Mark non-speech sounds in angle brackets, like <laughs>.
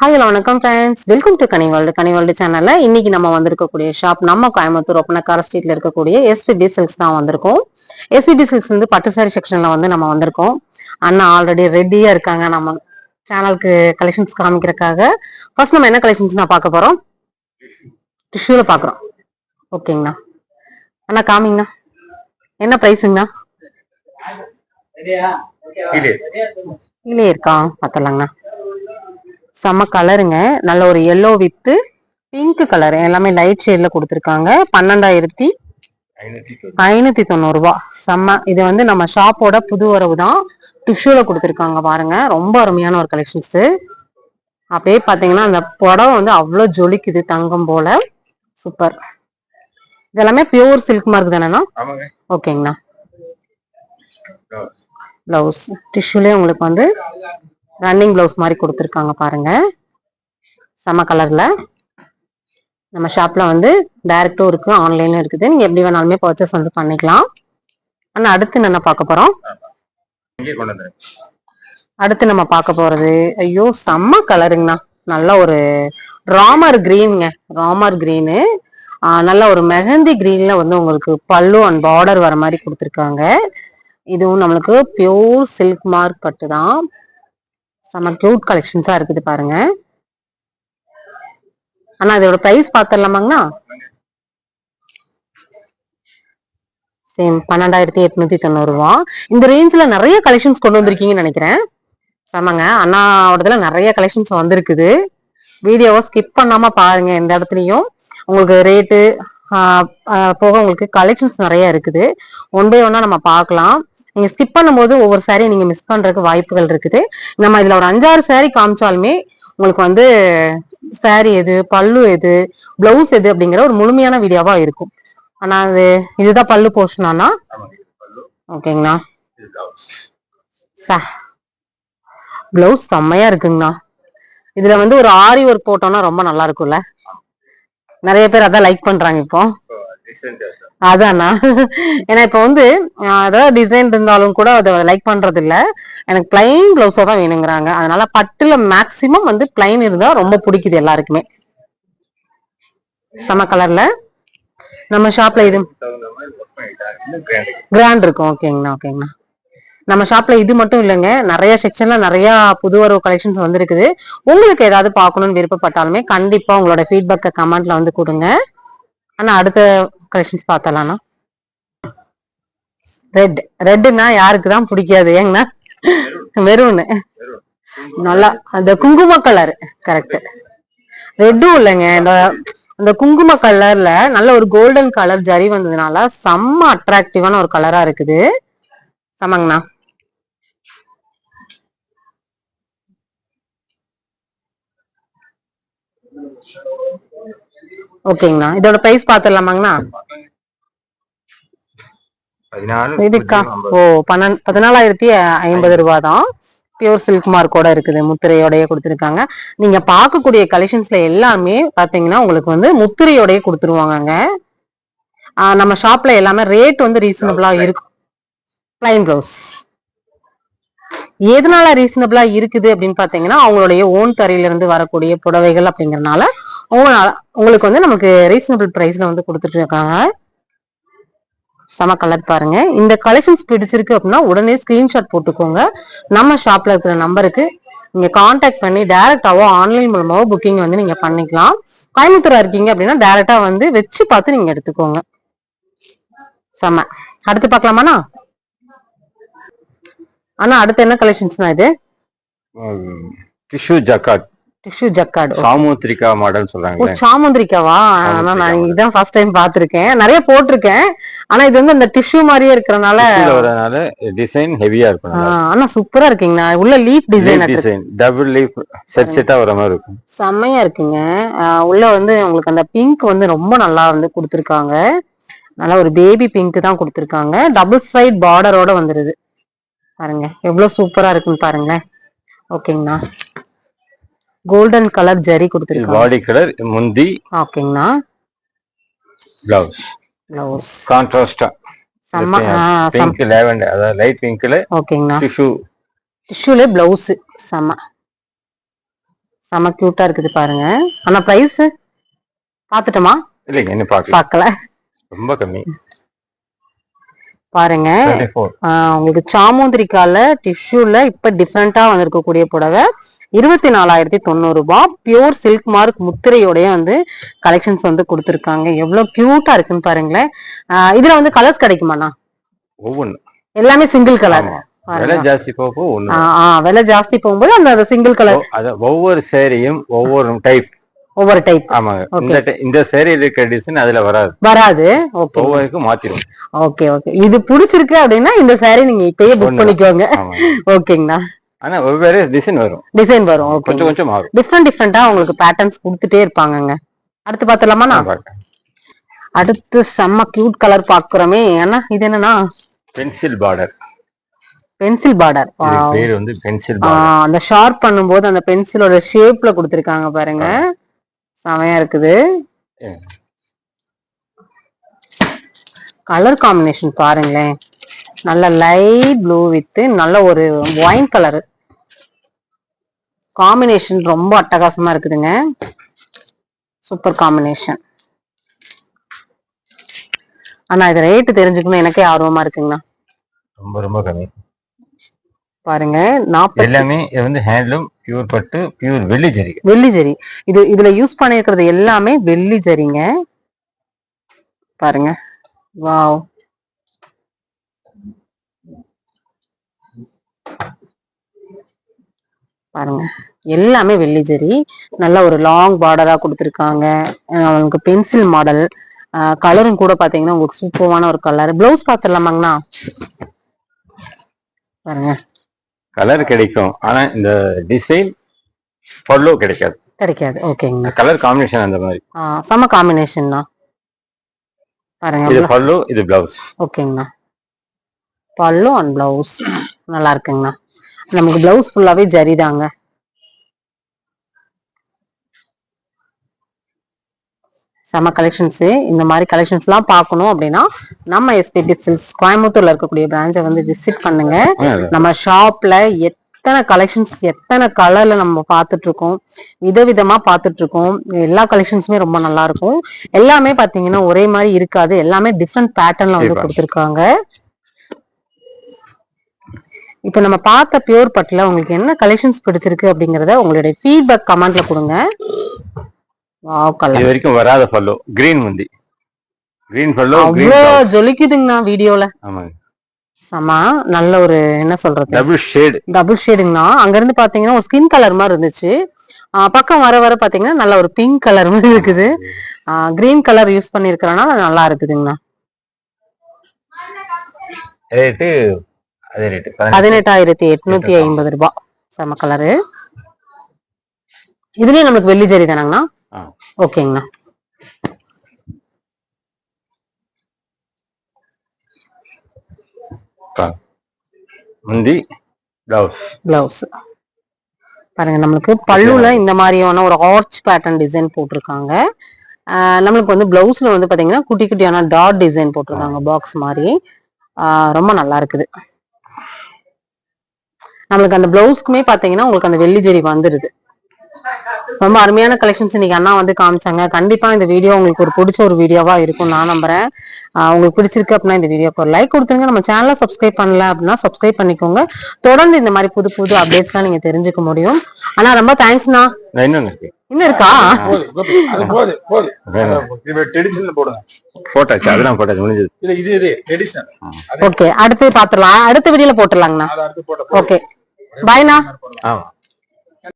Hi வணக்கம் friends welcome to கனிவால்டு கனிவால்டு சேனல்ல இன்னைக்கு நம்ம வந்திருக்கக்கூடிய ஷாப் நம்ம கோயம்புத்தூர் ஒப்பனக்கார ஸ்ட்ரீட்ல இருக்கக்கூடிய எஸ்பிடி சில்க்ஸ் தான் வந்திருக்கோம். எஸ்பிடி சில்க்ஸ் வந்து பட்டு சாரி செக்ஷன்ல வந்து நம்ம வந்திருக்கோம். அண்ணா ஆல்ரெடி ரெடியா இருக்காங்க நம்ம சேனலுக்கு கலெக்ஷன்ஸ் காமிக்கிறதுக்காக. ஃபர்ஸ்ட் நம்ம என்ன கலெக்ஷன்ஸ் நான் பார்க்க போறோம்? டிஷ்யூல பாக்குறோம் ஓகேங்கண்ணா அண்ணா காமிங்கண்ணா. என்ன ப்ரைஸுங்கண்ணா கீழே இருக்கா? பார்த்தலாங்கண்ணா செம்ம கலருங்க. நல்ல ஒரு எல்லோ வித்து பிங்க் கலர் எல்லாமே லைட் ஷேட்ல கொடுத்துருக்காங்க. பன்னெண்டாயிரத்தி ஐநூத்தி தொண்ணூறு ரூபா. செம்ம. இது வந்து நம்ம ஷாப்போட புது வரவு தான் டிஷ்யூல கொடுத்துருக்காங்க பாருங்க. ரொம்ப அருமையான ஒரு கலெக்ஷன்ஸ் அப்படியே பாத்தீங்கன்னா அந்த புடவை வந்து அவ்வளவு ஜொலிக்குது தங்கம் போல. சூப்பர் இதெல்லாமே பியூர் சில்க் மார்க் தானேண்ணா? ஓகேங்கண்ணா பிளவுஸ் டிஷ்யூலே உங்களுக்கு வந்து ரன்னிங் பிளவுஸ் மாதிரி கொடுத்துருக்காங்க பாருங்க. செம கலர்ல நம்ம ஷாப்ல வந்து டைரக்டும் இருக்கு ஆன்லைனும் இருக்குது. நீங்க எப்படி வேணாலுமே பர்ச்சேஸ் வந்து பண்ணிக்கலாம். ஆனா அடுத்து என்ன பார்க்க போறோம்? அடுத்து நம்ம பார்க்க போறது ஐயோ செம்ம கலருங்கண்ணா நல்ல ஒரு ராமர் கிரீனுங்க ராமர் கிரீனு நல்ல ஒரு மெஹந்தி கிரீன்ல வந்து உங்களுக்கு பல்லு அண்ட் பார்டர் வர மாதிரி கொடுத்துருக்காங்க. இதுவும் நம்மளுக்கு பியூர் சில்க் மார்க் பட்டு தான். செம்ம க்யூட் கலெக்ஷன்ஸா இருக்குது பாருங்க. ஆனா இதோட பிரைஸ் பார்த்துடலாமாங்கண்ணா சேம் பன்னெண்டாயிரத்தி எட்நூத்தி தொண்ணூறுவா. இந்த ரேஞ்சில் நிறைய கலெக்ஷன்ஸ் கொண்டு வந்திருக்கீங்கன்னு நினைக்கிறேன். செமங்க அண்ணாவோடதுல நிறைய கலெக்ஷன்ஸ் வந்திருக்குது. வீடியோவை ஸ்கிப் பண்ணாம பாருங்க எந்த இடத்துலையும். உங்களுக்கு ரேட்டு போக உங்களுக்கு கலெக்ஷன்ஸ் நிறைய இருக்குது. ஒன் பை ஒன்னா நம்ம பார்க்கலாம். நீங்க ஸ்கிப் பண்ணும்போது ஒவ்வொரு சாரியை நீங்க மிஸ் பண்றதுக்கு வாய்ப்புகள் இருக்குது. நம்ம இதுல ஒரு அஞ்சாறு சாரி காமிச்சாலுமே உங்களுக்கு வந்து சாரி எது பல்லு எது பிளவுஸ் எது அப்படிங்கிற ஒரு முழுமையான வீடியோவா இருக்கும். ஆனா அது இதுதான் பல்லு போர்ஷனானா ஓகேங்கண்ணா. பிளவுஸ் செம்மையா இருக்குங்கண்ணா. இதுல வந்து ஒரு ஆரி ஒர்க் போட்டோம்னா ரொம்ப நல்லா இருக்கும்ல. நிறைய பேர் அதான் லைக் பண்றாங்க இப்போ. அதானா? ஏன்னா இப்போ வந்து அதாவது டிசைன் இருந்தாலும் கூட அதை லைக் பண்றது இல்ல எனக்கு பிளைன் பிளவுஸா தான் வேணுங்கிறாங்க. அதனால பட்டுல மேக்சிமம் வந்து பிளைன் இருந்தா ரொம்ப பிடிக்குது எல்லாருக்குமே. சம கலர்ல நம்ம ஷாப்ல இது கிராண்ட் இருக்கும். ஓகேங்கண்ணா ஓகேங்கண்ணா. நம்ம ஷாப்ல இது மட்டும் இல்லைங்க. நிறைய செக்ஷன்ல நிறைய புது வரவு கலெக்ஷன்ஸ் வந்திருக்குது. உங்களுக்கு ஏதாவது பார்க்கணும்னு விருப்பப்பட்டாலுமே கண்டிப்பா உங்களோட ஃபீட்பேக்கை கமெண்ட்ல வந்து கொடுங்க. ஆனா அடுத்த கலெக்ஷன்ஸ் பார்த்தலாம்ண்ணா ரெட் ரெட்டுன்னா யாருக்கு தான் பிடிக்காது? ஏங்கண்ணா? வெறும்னு நல்லா அந்த குங்கும கலர் கரெக்ட் ரெட்டும் இல்லைங்க. இந்த அந்த குங்கும கலர்ல நல்ல ஒரு கோல்டன் கலர் ஜரி வந்ததுனால செம்ம அட்ராக்டிவான ஒரு கலரா இருக்குது. சமங்கண்ணா ஓகேங்கண்ணா. இதோட பிரைஸ் பாத்துடலாமாங்கண்ணா? இதுக்கா. ஓ பன்னெண்டு பதினாலாயிரத்தி ஐம்பது ரூபா தான் பியூர் சில்க் மார்க்கோட இருக்குது முத்திரையோடய கொடுத்துருக்காங்க. நீங்க பார்க்கக்கூடிய கலெக்ஷன்ஸ்ல எல்லாமே பாத்தீங்கன்னா உங்களுக்கு வந்து முத்திரையோடய கொடுத்துருவாங்கங்க. ஆஹ் நம்ம ஷாப்ல எல்லாமே ரேட் வந்து ரீசனபிளா இருக்கும் பிளைன் ப்ளவுஸ் எதனால ரீசனபிளா இருக்குது அப்படின்னு பாத்தீங்கன்னா அவங்களுடைய ஓன் தரையில இருந்து வரக்கூடிய புடவைகள் அப்படிங்கறதுனால அவங்களால உங்களுக்கு வந்து நமக்கு ரீசனபிள் ப்ரைஸில் வந்து கொடுத்துட்டு இருக்காங்க செம கலர் பாருங்க. இந்த கலெக்ஷன்ஸ் பிடிச்சிருக்கு அப்படின்னா உடனே ஸ்கிரீன்ஷாட் போட்டுக்கோங்க. நம்ம ஷாப்ல இருக்கிற நம்பருக்கு நீங்க காண்டாக்ட் பண்ணி டைரக்டாவோ ஆன்லைன் மூலமாவோ புக்கிங் வந்து நீங்க பண்ணிக்கலாம். கோயம்புத்தூரா இருக்கீங்க அப்படின்னா டைரக்டா வந்து வச்சு பார்த்து நீங்க எடுத்துக்கோங்க. செம. அடுத்து பார்க்கலாமாண்ணா? அண்ணா அடுத்து என்ன கலெக்ஷன்ஸ்னா இது? Tissue jacquard tissue jacquard Samudrika model ஓ சொல்றாங்களே சாமுந்திரிக்காவா? ஆனா நான் இதான் ஃபர்ஸ்ட் டைம் பாத்திருக்கேன் நிறைய போட்டிருக்கேன். ஆனா இது வந்து அந்த டிஷ்யூ மாதிரியே இருக்கறனால வரதுனால டிசைன் ஹெவியா இருக்கும் ஆனா சூப்பரா இருக்கீங்கண்ணா. உள்ள leaf design design double leaf set செட்டா வர மாதிரி இருக்கும். செம்மையா இருக்குங்க. உள்ள வந்து உங்களுக்கு அந்த பிங்க் வந்து ரொம்ப நல்லா வந்து கொடுத்துருக்காங்க. நல்லா ஒரு பேபி பிங்க் தான் கொடுத்துருக்காங்க. டபுள் சைட் பார்டரோட வந்துருது. பாருங்க எவ்வளவு சூப்பரா இருக்குன்னு பாருங்களேன். ஓகேங்கண்ணா கோல்டன் கலர் ஜரி இது கொடுத்துருக்காங்க பாடி கலர் முந்தி ஓகேங்கண்ணா பிளவுஸ் பிளவுஸ் கான்ட்ராஸ்டா செம்ம ஆ, செம்ம பிங்க் லேவண்டர் அதாவது லைட் பிங்க்ல ஓகேங்கண்ணா டிஷ்யூ டிஷ்யூல பிளவுஸ் செம்ம. செம கியூட்டா இருக்குது பாருங்க. ஆனா பிரைஸ் பாத்துட்டோமா இல்லைங்க என்ன பார்க்கல. பார்க்கல. ரொம்ப கம்மி. பாருங்க. உங்களுக்கு சாமுந்திரிக்கால டிஷ்யூல இப்ப டிஃப்ரெண்டா வந்திருக்கக்கூடிய புடவை. இருபத்தி நாலாயிரத்தி தொண்ணூறு ரூபாய் பியூர் சில்க் மார்க் முத்திரையோடய வந்து கலெக்ஷன்ஸ் வந்து கொடுத்துருக்காங்க. எவ்வளவு கியூட்டா இருக்குன்னு பாருங்களேன். இதுல வந்து கலர்ஸ் கிடைக்குமாண்ணா ஒவ்வொன்று எல்லாமே சிங்கிள் கலர் விலை ஜாஸ்தி போக போக ஒன்று விலை ஜாஸ்தி போகும்போது அந்த சிங்கிள் கலர் அத ஒவ்வொரு சேரியும் ஒவ்வொரு டைப் ஒவ்வொரு டைப் ஆமாங்க. இந்த இந்த சேரி இருக்க டிசைன் அதுல வராது. வராது. ஓகே ஒவ்வொருக்கும் மாத்திரும். ஓகே ஓகே இது பிடிச்சிருக்கு அப்படின்னா இந்த saree நீங்க இப்பயே புக். பண்ணிக்கோங்க. ஓகேங்கண்ணா <laughs> ஆனா வெவ்வேறு டிசைன் வரும். டிசைன் வரும் ஓகே கொஞ்சம் கொஞ்சம் மாறும். டிஃப்ரெண்ட் டிஃப்ரெண்டா உங்களுக்கு பேட்டர்ன்ஸ் கொடுத்துட்டே இருப்பாங்கங்க. அடுத்து பாத்துலாமா நான். அடுத்து செம்ம கியூட் கலர் பாக்குறோமே அண்ணா இது என்னன்னா பென்சில் பார்டர் பென்சில் பார்டர் பேர் வந்து பென்சில் அந்த ஷார்ப் பண்ணும்போது அந்த பென்சிலோட ஷேப்ல கொடுத்துருக்காங்க பாருங்க. செமையா இருக்குது. கலர் காம்பினேஷன் பாருங்களேன். நல்ல லைட் ப்ளூ வித் நல்ல ஒரு ஒயின் கலர் காம்பினேஷன் ரொம்ப அட்டகாசமா இருக்குதுங்க. சூப்பர் காம்பினேஷன் ஆனா இது ரேட்டு தெரிஞ்சுக்கணும் எனக்கே ஆர்வமா இருக்குங்கண்ணா. ரொம்ப ரொம்ப கம்மி. பாருங்க நாற்பது எல்லாமே இது வந்து ஹேண்ட்லூம் பியூர் பட்டு பியூர் வெள்ளி ஜரிகை வெள்ளி ஜரி. இது இதுல யூஸ் பண்ணிருக்கிறது எல்லாமே வெள்ளி ஜரிங்க. பாருங்க. வாவ் பாருங்க. எல்லாமே வெள்ளி ஜரி. நல்ல ஒரு லாங் பார்டரா கொடுத்துருக்காங்க. அவங்களுக்கு பென்சில் மாடல் கலரும் கூட பாத்தீங்கன்னா உங்களுக்கு சூப்பரான ஒரு கலர் பிளவுஸ் பாத்துடலாமாங்கண்ணா பாருங்க. கலர் கிடைக்கும். ஆனா இந்த டிசைன் பல்லு கிடைக்காது. கிடைக்காது. ஓகேங்கண்ணா கலர் காம்பினேஷன் அந்த மாதிரி. செம காம்பினேஷன் தான் பாருங்க. இது பல்லு இது பிளவுஸ் ஓகேங்கண்ணா. பல்லு அண்ட் பிளவுஸ் நல்லா இருக்குங்கண்ணா. நமக்கு பிளவுஸ் ஃபுல்லாவே ஜரிதாங்க செம கலெக்ஷன்ஸ் இந்த மாதிரி கலெக்ஷன்ஸ்லாம் பார்க்கணும் அப்படின்னா நம்ம எஸ்பிபி சில்ஸ் கோயம்புத்தூர்ல இருக்கக்கூடிய பிரான்ச்சை வந்து விசிட் பண்ணுங்க. நம்ம ஷாப்ல எத்தனை கலெக்ஷன்ஸ் எத்தனை கலர்ல நம்ம பார்த்துட்டு இருக்கோம் விதவிதமா பார்த்துட்டு இருக்கோம் எல்லா கலெக்ஷன்ஸுமே ரொம்ப நல்லா இருக்கும். எல்லாமே பாத்தீங்கன்னா ஒரே மாதிரி இருக்காது. எல்லாமே டிஃப்ரெண்ட் பேட்டர்ன்ல வந்து. கொடுத்துருக்காங்க. இப்ப நம்ம பார்த்த பியூர் பட்டுல உங்களுக்கு என்ன கலெக்ஷன்ஸ் பிடிச்சிருக்கு அப்படிங்கறத உங்களுடைய ஃபீட்பேக் கமெண்ட்ல கொடுங்க. இது வரைக்கும் வராத பல்லு கிரீன் முந்தி. கிரீன் பல்லு அவ்வளோ ஜொலிக்குதுங்கண்ணா வீடியோல ஆமாங்க சமா நல்ல ஒரு என்ன சொல்றது? டபுள் ஷேடு டபுள் ஷேடுங்கண்ணா அங்க இருந்து பாத்தீங்கன்னா ஒரு ஸ்கின் கலர் மாதிரி இருந்துச்சு. பக்கம் வர வர பாத்தீங்கன்னா நல்ல ஒரு பிங்க் கலர் மாதிரி இருக்குது. கிரீன் கலர் யூஸ் பண்ணிருக்கிறனால நல்லா இருக்குதுங்கண்ணா. ரேட்டு பதினெட்டாயிரத்தி எட்நூத்தி ஐம்பது ரூபாய் செம கலரு இதுலயே நம்மளுக்கு வெள்ளி ஜரி தானாங்கண்ணா. ஓகேங்கண்ணா. முந்தி பிளவுஸ் பிளவுஸ் பாருங்க நம்மளுக்கு பல்லுல இந்த மாதிரியான ஒரு ஆர்ச் பேட்டர்ன் டிசைன் போட்டிருக்காங்க. நம்மளுக்கு வந்து பிளவுஸ்ல வந்து பாத்தீங்கன்னா குட்டி குட்டியான டாட் டிசைன் போட்டிருக்காங்க பாக்ஸ் மாதிரி. ரொம்ப நல்லா இருக்குது. நம்மளுக்கு அந்த பிளவுஸ்க்குமே பாத்தீங்கன்னா உங்களுக்கு அந்த வெள்ளி ஜெரி வந்துருது. ரொம்ப அருமையான கலெக்ஷன்ஸ் இன்னைக்கு அண்ணா வந்து காமிச்சாங்க. கண்டிப்பா இந்த வீடியோ உங்களுக்கு ஒரு பிடிச்ச ஒரு வீடியோவா இருக்கும் நான் நம்புறேன். உங்களுக்கு பிடிச்சிருக்கு அப்படின்னா இந்த வீடியோக்கு ஒரு லைக் கொடுத்துருங்க. நம்ம சேனலை சப்ஸ்கிரைப் பண்ணல அப்படின்னா சப்ஸ்கிரைப் பண்ணிக்கோங்க. தொடர்ந்து இந்த மாதிரி புது புது அப்டேட்ஸ்லாம் நீங்க தெரிஞ்சுக்க முடியும். ஆனா ரொம்ப தேங்க்ஸ்ண்ணா நான் இன்னொன்னு இருக்கு. இன்னும் இருக்கா? போட்டாச்சு அதெல்லாம் போட்டாச்சு முடிஞ்சது. இல்ல இது இது ட்ரெடிஷனல் ஓகே அடுத்து பாத்துடலாம். அடுத்த வீடியோல போட்டுடலாங்கண்ணா. ஓகே பாய்ண்ணா ஆமா